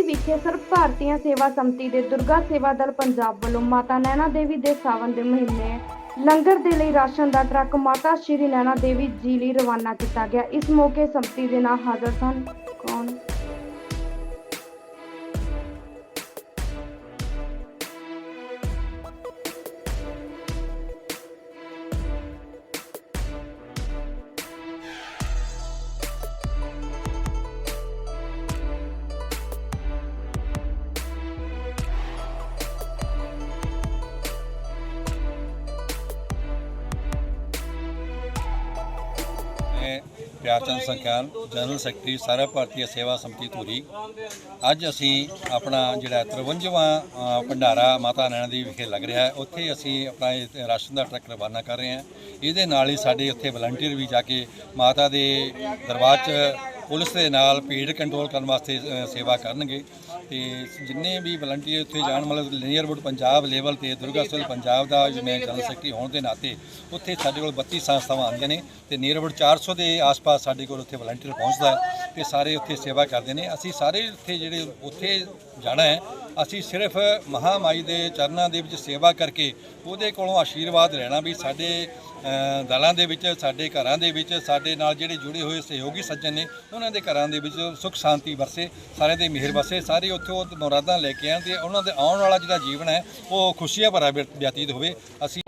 ਵਿਖੇ ਸਰਬ ਭਾਰਤੀਆਂ ਸੇਵਾ ਸੰਮਤੀ ਦੇ ਦੁਰਗਾ ਸੇਵਾ ਦਲ ਪੰਜਾਬ ਵੱਲੋਂ ਮਾਤਾ ਨੈਣਾ ਦੇਵੀ ਦੇ ਸਾਵਨ ਦੇ ਮਹੀਨੇ ਲੰਗਰ ਦੇ ਲਈ ਰਾਸ਼ਨ ਦਾ ਟਰੱਕ ਮਾਤਾ ਸ਼੍ਰੀ ਨੈਣਾ ਦੇਵੀ ਜੀ ਲਈ ਰਵਾਨਾ ਕੀਤਾ ਗਿਆ। ਇਸ ਮੌਕੇ ਸੰਮਤੀ ਦੇ ਨਾਲ ਹਾਜ਼ਰ ਸਨ। ਮੈਂ ਪਿਆਰਚੰਦ ਸੰਖਿਆਨ ਜਨਰਲ ਸੈਕਟਰੀ, ਸਾਰਾ ਭਾਰਤੀ ਸੇਵਾ ਸਮਤੀ ਧੂਰੀ। ਅੱਜ ਅਸੀਂ ਆਪਣਾ ਜਿਹੜਾ 53ਵਾਂ ਭੰਡਾਰਾ ਮਾਤਾ ਨੈਣਾ ਦੀ ਵਿਖੇ ਲੱਗ ਰਿਹਾ ਹੈ। ਉੱਥੇ ਅਸੀਂ ਆਪਣਾ ਰਾਸ਼ਨ ਦਾ ਟਰੱਕ ਰਵਾਨਾ ਕਰ ਰਹੇ ਹਾਂ। ਇਹਦੇ ਨਾਲ ਹੀ ਸਾਡੇ ਉੱਥੇ ਵਲੰਟੀਅਰ ਵੀ ਜਾ ਕੇ ਮਾਤਾ ਦੇ ਦਰਬਾਰ 'ਚ ਪੁਲਿਸ ਦੇ ਨਾਲ ਭੀੜ ਕੰਟਰੋਲ ਕਰਨ ਵਾਸਤੇ ਸੇਵਾ ਕਰਨਗੇ। ਤੇ ਜਿੰਨੇ ਵੀ ਵਲੰਟੀਅਰ ਉੱਥੇ ਜਾਣ, ਮਤਲਬ ਲੀਨੀਅਰਵੁੱਡ ਪੰਜਾਬ ਲੈਵਲ ਤੇ, ਦੁਰਗਾ ਸਟਲ ਪੰਜਾਬ ਦਾ ਮੈਂ ਜਨਰਲ ਸੈਕਟਰੀ ਹੋਣ ਦੇ ਨਾਤੇ, ਉੱਥੇ ਸਾਡੇ ਕੋਲ 32 ਸੰਸਥਾਵਾਂ ਆਉਂਦੀਆਂ ਨੇ ਤੇ ਨੀਅਰਵੁੱਡ 400 ਦੇ ਆਸ-ਪਾਸ ਸਾਡੇ ਕੋਲ ਉੱਥੇ ਵਲੰਟੀਅਰ ਪਹੁੰਚਦਾ ਹੈ ਤੇ ਸਾਰੇ ਉੱਥੇ ਸੇਵਾ ਕਰਦੇ ਨੇ। ਅਸੀਂ ਸਾਰੇ ਉੱਥੇ ਜਿਹੜੇ ਉੱਥੇ ਜਾਣਾ ਹੈ ਅਸੀਂ ਸਿਰਫ ਮਹਾਮਾਈ ਦੇ ਚਰਨਾਂ ਦੇ ਵਿੱਚ ਸੇਵਾ ਕਰਕੇ ਉਹਦੇ ਕੋਲੋਂ ਆਸ਼ੀਰਵਾਦ ਲੈਣਾ ਵੀ ਸਾਡੇ ਦਲਾਂ ਦੇ ਵਿੱਚ, ਸਾਡੇ ਘਰਾਂ ਦੇ ਵਿੱਚ, ਸਾਡੇ ਨਾਲ ਜਿਹੜੇ ਜੁੜੇ ਹੋਏ ਸਹਿਯੋਗੀ ਸੱਜਣ ਨੇ, ਉਹਨਾਂ ਦੇ ਘਰਾਂ ਦੇ ਵਿੱਚ ਸੁਖ ਸ਼ਾਂਤੀ ਵਰਸੇ, ਸਾਰਿਆਂ ਦੇ ਮਿਹਰ ਵਰਸੇ, ਸਾਰੇ ਉੱਥੇ ਉਹ ਮੁਰਾਦਾਂ ਲੈ ਕੇ ਆਉਣ ਤੇ ਉਹਨਾਂ ਦੇ ਆਉਣ ਵਾਲਾ ਜਿਹੜਾ ਜੀਵਨ ਹੈ, ਉਹ ਖੁਸ਼ੀਆਂ ਭਰਾ ਬਿ- ਬਤੀਤ ਹੋਵੇ। ਅਸੀਂ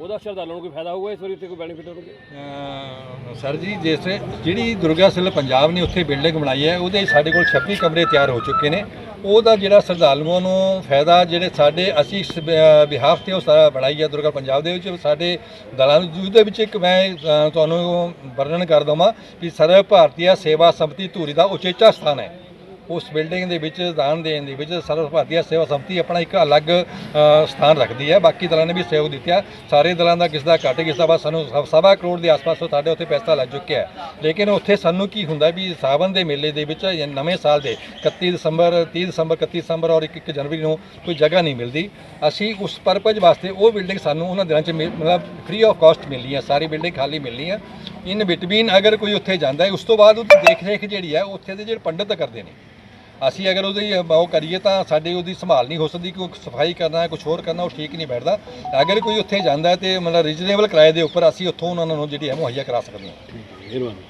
ਉਹਦਾ ਸ਼ਰਧਾਲੂਆਂ ਨੂੰ ਕੋਈ ਫਾਇਦਾ ਹੋਊਗਾ ਇਸ ਵਾਰੀ ਉੱਥੇ ਕੋਈ ਬੈਨੀਫਿਟ ਹੋਣਗੇ? ਅਹ ਸਰ ਜੀ ਜਿਸ ਜਿਹੜੀ ਦੁਰਗਾ ਸਿਲ ਪੰਜਾਬ ਨੇ ਉੱਥੇ ਬਿਲਡਿੰਗ ਬਣਾਈ ਹੈ ਉਹਦੇ ਸਾਡੇ ਕੋਲ 26 ਕਮਰੇ ਤਿਆਰ ਹੋ ਚੁੱਕੇ ਨੇ। ਉਹਦਾ ਜਿਹੜਾ ਸ਼ਰਧਾਲੂਆਂ ਨੂੰ ਫਾਇਦਾ ਜਿਹੜੇ ਸਾਡੇ ਅਸੀਂ ਬਿਹਾਫ ਤੇ ਉਹ ਸਾਰਾ ਬਣਾਈ ਹੈ ਦੁਰਗਾ ਪੰਜਾਬ ਦੇ ਵਿੱਚ ਸਾਡੇ ਦਲਾਂ ਨੂੰ ਜਿਹਦੇ ਵਿੱਚ ਇੱਕ ਮੈਂ ਅਹ, ਤੁਹਾਨੂੰ ਵਰਣਨ ਕਰ ਦਵਾਂ ਕਿ ਸਰਵ ਭਾਰਤੀਆ ਸੇਵਾ ਸੰਪਤੀ ਧੂਰੀ ਦਾ ਉਚੇਚਾ ਸਥਾਨ ਹੈ। ਉਸ ਬਿਲਡਿੰਗ ਦੇ ਵਿੱਚ ਦਾਨ ਦੇਣ ਦੇ ਵਿੱਚ ਸਰਵ ਭਾਰਤੀయ ਸੇਵਾ ਸੰਮਤੀ ਆਪਣਾ ਇੱਕ ਅਲੱਗ ਸਥਾਨ ਰੱਖਦੀ ਹੈ। ਬਾਕੀ ਦਲਾਂ ਨੇ ਵੀ ਸਹਿਯੋਗ ਦਿੱਤਾ। ਸਾਰੇ ਦਲਾਂ ਦਾ ਕਿਸ ਦਾ ਘੱਟ ਕਿਸ ਦਾ ਬਸ ਸਾਨੂੰ ਸ- ਸਵਾ ਕਰੋੜ ਦੇ ਆਸ-ਪਾਸ ਤੋਂ ਸਾਡੇ ਉੱਥੇ ਪੈਸਾ ਲੱਗ ਚੁੱਕਿਆ ਹੈ। ਲੇਕਿਨ ਉੱਥੇ ਸਾਨੂੰ ਕੀ ਹੁੰਦਾ ਵੀ ਸਾਵਨ ਦੇ ਮੇਲੇ ਦੇ ਵਿੱਚ ਨਵੇਂ ਸਾਲ ਦੇ 31 ਦਸੰਬਰ 30 ਦਸੰਬਰ 31 ਦਸੰਬਰ ਔਰ 1 1 ਜਨਵਰੀ ਨੂੰ ਕੋਈ ਜਗ੍ਹਾ ਨਹੀਂ ਮਿਲਦੀ। ਅਸੀਂ ਉਸ ਪਰਪਸ ਵਾਸਤੇ ਉਹ ਬਿਲਡਿੰਗ ਸਾਨੂੰ ਉਹਨਾਂ ਦਿਨਾਂ 'ਚ ਮਿਲ- ਮਤਲਬ ਫ੍ਰੀ ਆਫ ਕਾਸਟ ਮਿਲਣੀ ਹੈ। ਸਾਰੀ ਬਿਲਡਿੰਗ ਖਾਲੀ ਮਿਲਣੀ ਹੈ। ਇਨ ਬਿਟਵੀਨ ਅਗਰ ਕੋਈ ਉੱਥੇ ਜਾਂਦਾ ਹੈ, ਉਸ ਤੋਂ ਬਾਅਦ ਉਹਦੀ ਦੇਖ ਰੇਖ ਜਿਹੜੀ ਹੈ, ਉੱਥੇ ਦੇ ਜਿਹੜੇ ਪੰਡਤ ਕਰਦੇ ਨੇ ਅਸੀਂ ਅਗਰ ਉਹਦੀ ਉਹ ਕਰੀਏ ਤਾਂ ਸਾਡੀ ਉਹਦੀ ਸੰਭਾਲ ਨਹੀਂ ਹੋ ਸਕਦੀ ਕਿ ਸਫ਼ਾਈ ਕਰਨਾ ਕੁਝ ਹੋਰ ਕਰਨਾ, ਉਹ ਠੀਕ ਨਹੀਂ ਬੈਠਦਾ। ਅਗਰ ਕੋਈ ਉੱਥੇ ਜਾਂਦਾ ਹੈ ਤੇ ਮਤਲਬ ਰੀਜਨੇਬਲ ਕਿਰਾਏ ਦੇ ਉੱਪਰ ਅਸੀਂ ਉੱਥੋਂ ਉਹਨਾਂ ਨੂੰ ਜਿਹੜੀ ਹੈ ਮੁਹੱਈਆ ਕਰਾ ਸਕਦੇ ਹਾਂ, ਮਿਹਰਬਾਨੀ।